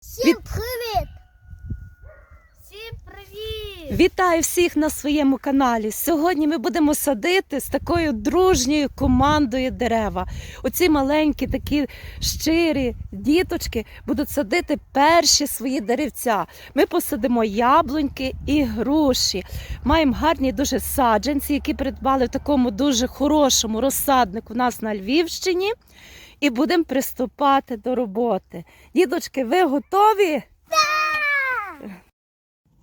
Всім привіт! Всім привіт! Вітаю всіх на своєму каналі. Сьогодні ми будемо садити з такою дружньою командою дерева. Оці маленькі, такі щирі діточки будуть садити перші свої деревця. Ми посадимо яблуньки і груші. Маємо гарні дуже саджанці, які придбали в такому дуже хорошому розсаднику у нас на Львівщині. І будемо приступати до роботи. Діточки, ви готові?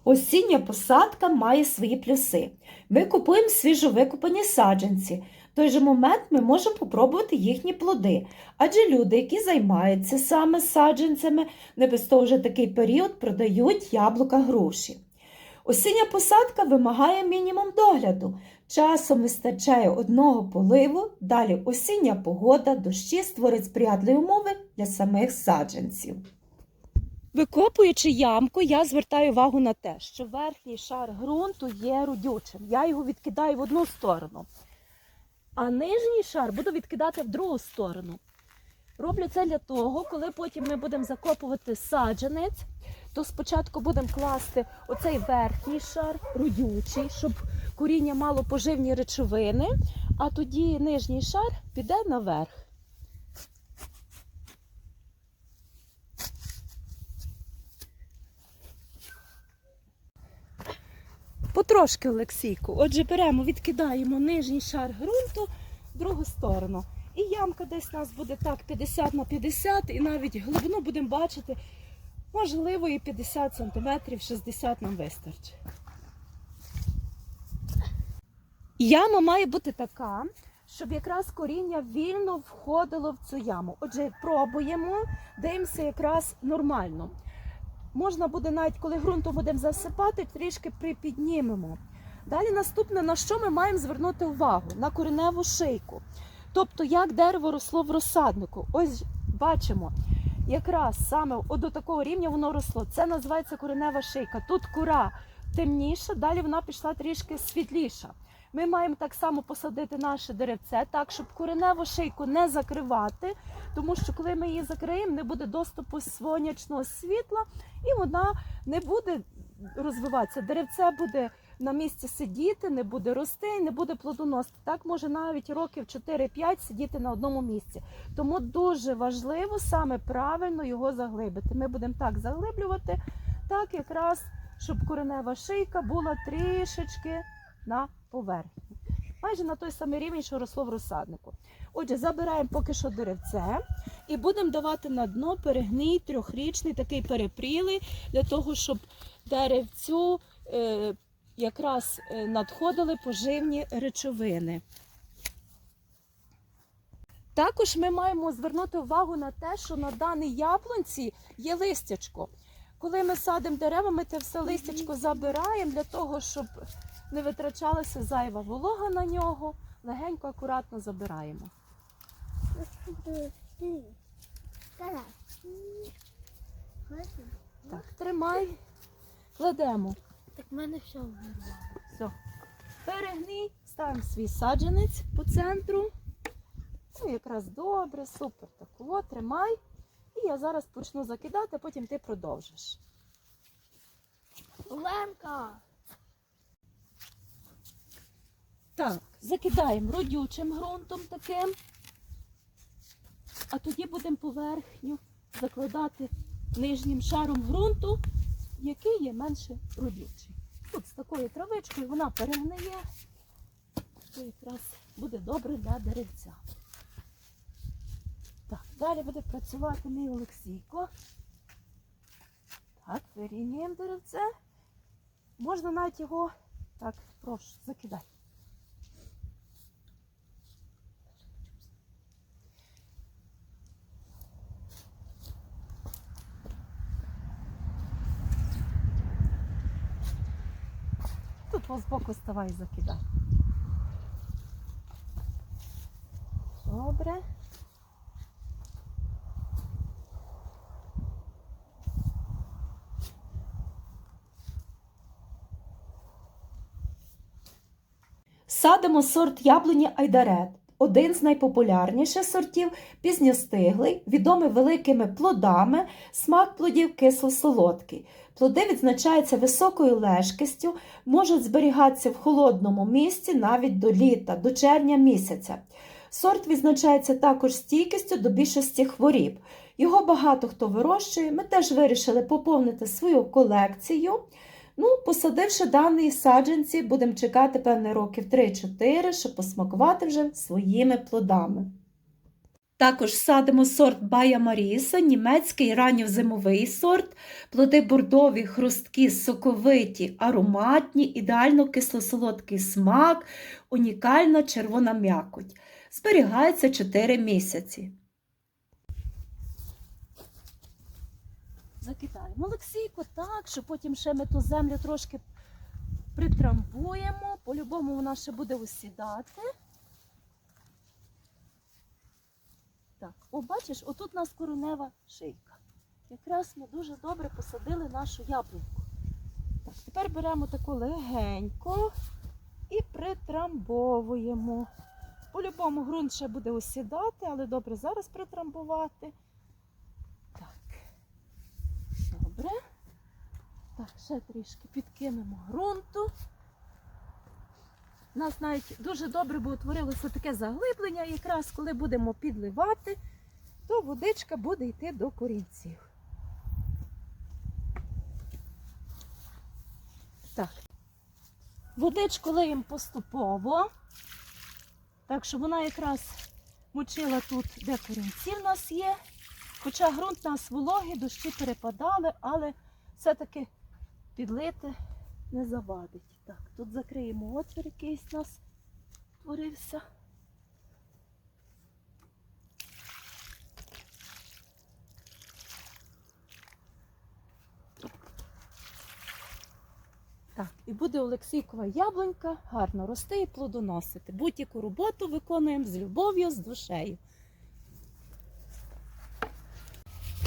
Осіння посадка має свої плюси. Ми купуємо свіжовикопані саджанці. В той же момент ми можемо попробувати їхні плоди. Адже люди, які займаються саме саджанцями, не без того вже такий період продають яблука груші. Осіння посадка вимагає мінімум догляду. Часом вистачає одного поливу, далі осіння погода, дощі створять сприятливі умови для самих саджанців. Викопуючи ямку, я звертаю увагу на те, що верхній шар ґрунту є родючим. Я його відкидаю в одну сторону, а нижній шар буду відкидати в другу сторону. Роблю це для того, коли потім ми будемо закопувати саджанець, то спочатку будемо класти оцей верхній шар, родючий, щоб коріння мало поживні речовини, а тоді нижній шар піде наверх. Потрошки, Олексійку. Отже, беремо, відкидаємо нижній шар ґрунту в другу сторону. І ямка десь у нас буде так 50 на 50, і навіть глибину будемо бачити, можливо, і 50 см, 60 нам вистачить. Яма має бути така, щоб якраз коріння вільно входило в цю яму. Отже, пробуємо, дивимося якраз нормально. Можна буде навіть, коли ґрунтом будемо засипати, трішки припіднімемо. Далі наступне, на що ми маємо звернути увагу? На кореневу шийку. Тобто, як дерево росло в розсаднику. Ось бачимо, якраз саме до такого рівня воно росло. Це називається коренева шийка. Тут кора темніша, далі вона пішла трішки світліша. Ми маємо так само посадити наше деревце, так, щоб кореневу шийку не закривати, тому що коли ми її закриємо, не буде доступу сонячного світла, і вона не буде розвиватися. Деревце буде на місці сидіти, не буде рости, не буде плодоносити. Так може навіть років 4-5 сидіти на одному місці. Тому дуже важливо саме правильно його заглибити. Ми будемо так заглиблювати, так якраз, щоб коренева шийка була трішечки на поверхні. Майже на той самий рівень, що росло в розсаднику. Отже, забираємо поки що деревце і будемо давати на дно перегній трьохрічний, такий перепрілий, для того, щоб деревцю е, якраз е, надходили поживні речовини. Також ми маємо звернути увагу на те, що на даній яблунці є листячко. Коли ми садимо дерева, ми це все листячко забираємо для того, щоб не витрачалася зайва волога на нього. Легенько, акуратно забираємо. Так, тримай, кладемо. Так в мене все вирвало. Все. Перегній, ставимо свій саджанець по центру. Ну, якраз добре, супер. Так, от, тримай. І я зараз почну закидати, а потім ти продовжиш. Оленка! Так, закидаємо родючим ґрунтом таким, а тоді будемо поверхню закладати нижнім шаром ґрунту, який є менше родючий. Тут з такою травичкою вона перегниє, то якраз буде добре для деревця. Так, далі буде працювати мій Олексійко. Так, вирівнюємо деревце. Можна навіть його, так, прошу, закидай. Ось збоку ставай закидай. Добре. Садимо сорт яблуні айдарет. Один з найпопулярніших сортів пізньостиглий, відомий великими плодами, смак плодів кисло-солодкий. Плоди відзначаються високою лежкістю, можуть зберігатися в холодному місці навіть до літа, до червня місяця. Сорт відзначається також стійкістю до більшості хворіб. Його багато хто вирощує. Ми теж вирішили поповнити свою колекцію. Ну, посадивши дані саджанці, будемо чекати певне років 3-4, щоб посмакувати вже своїми плодами. Також садимо сорт Бая Маріса, німецький ранньозимовий сорт. Плоди бордові, хрусткі, соковиті, ароматні, ідеально кисло-солодкий смак, унікальна червона м'якоть. Зберігається 4 місяці. Закидаємо Олексійко так, що потім ще ми ту землю трошки притрамбуємо. По-любому вона ще буде осідати. Так, о, бачиш, отут у нас коронева шийка. Якраз ми дуже добре посадили нашу яблуньку. Так, тепер беремо таку легенько і притрамбовуємо. По-любому ґрунт ще буде осідати, але добре зараз притрамбувати. Так. Добре. Так, ще трішки підкинемо ґрунту. У нас навіть дуже добре би утворилося таке заглиблення, якраз коли будемо підливати, то водичка буде йти до корінців. Так. Водичку лиємо поступово, так щоб вона якраз мочила тут, де корінці в нас є. Хоча ґрунт у нас вологий, дощі перепадали, але все-таки підлити не завадить. Так, тут закриємо отвір, якийсь у нас творився. Так, і буде Олексійкова яблунька гарно рости і плодоносити. Будь-яку роботу виконуємо з любов'ю, з душею.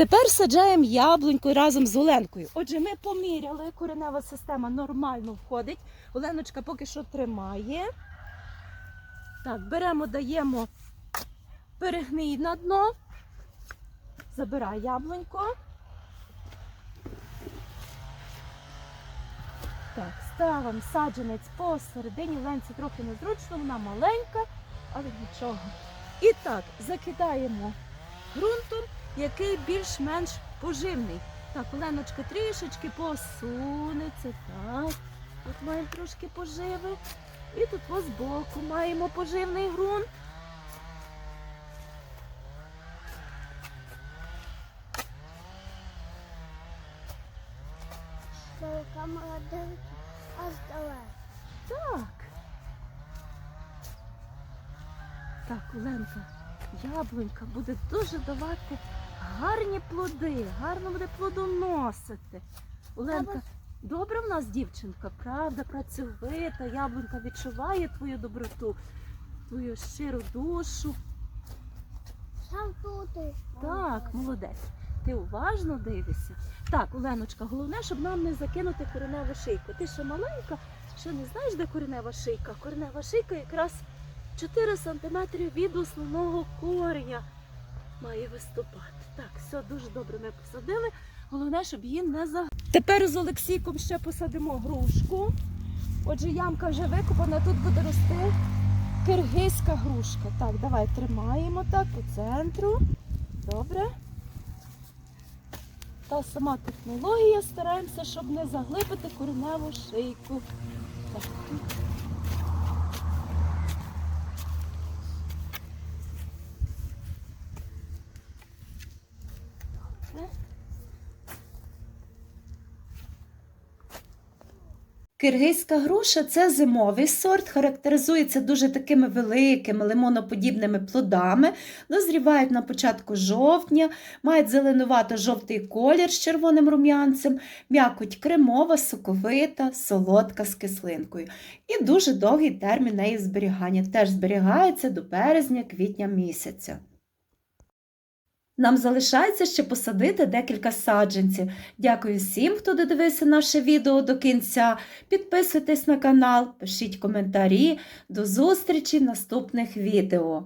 Тепер саджаємо яблуньку разом з Оленкою. Отже, ми поміряли, коренева система нормально входить. Оленочка поки що тримає. Так, беремо, даємо перегній на дно. Забирай яблуньку. Так, ставимо саджанець посередині. Ленці трохи незручно, вона маленька, але нічого. І так, закидаємо ґрунтом який більш-менш поживний. Так, Оленочка трішечки посунеться. Так. Тут маємо трошки поживи. І тут ось збоку маємо поживний ґрунт. Так. Так, Оленка, яблунька буде дуже давати гарні плоди, гарно буде плодоносити. Оленка, добра в нас дівчинка, правда, працьовита, яблунька відчуває твою доброту, твою щиру душу. Так, молодець. Ти уважно дивишся. Так, Оленочка, головне, щоб нам не закинути кореневу шийку. Ти ще маленька, ще не знаєш, де коренева шийка. Коренева шийка якраз 4 см від основного кореня має виступати. Так, все дуже добре ми посадили. Головне, щоб її не за. Тепер з Олексійком ще посадимо грушку. Отже, ямка вже викопана, тут буде рости киргизька грушка. Так, давай тримаємо так по центру. Добре. Та сама технологія, стараємося, щоб не заглибити кореневу шийку. Так. Киргизька груша це зимовий сорт, характеризується дуже такими великими лимоноподібними плодами, дозрівають на початку жовтня, мають зеленувато-жовтий колір з червоним рум'янцем, м'якоть кремова, соковита, солодка з кислинкою. І дуже довгий термін неї зберігання. Теж зберігається до березня-квітня місяця. Нам залишається ще посадити декілька саджанців. Дякую всім, хто додивився наше відео до кінця. Підписуйтесь на канал, пишіть коментарі. До зустрічі в наступних відео.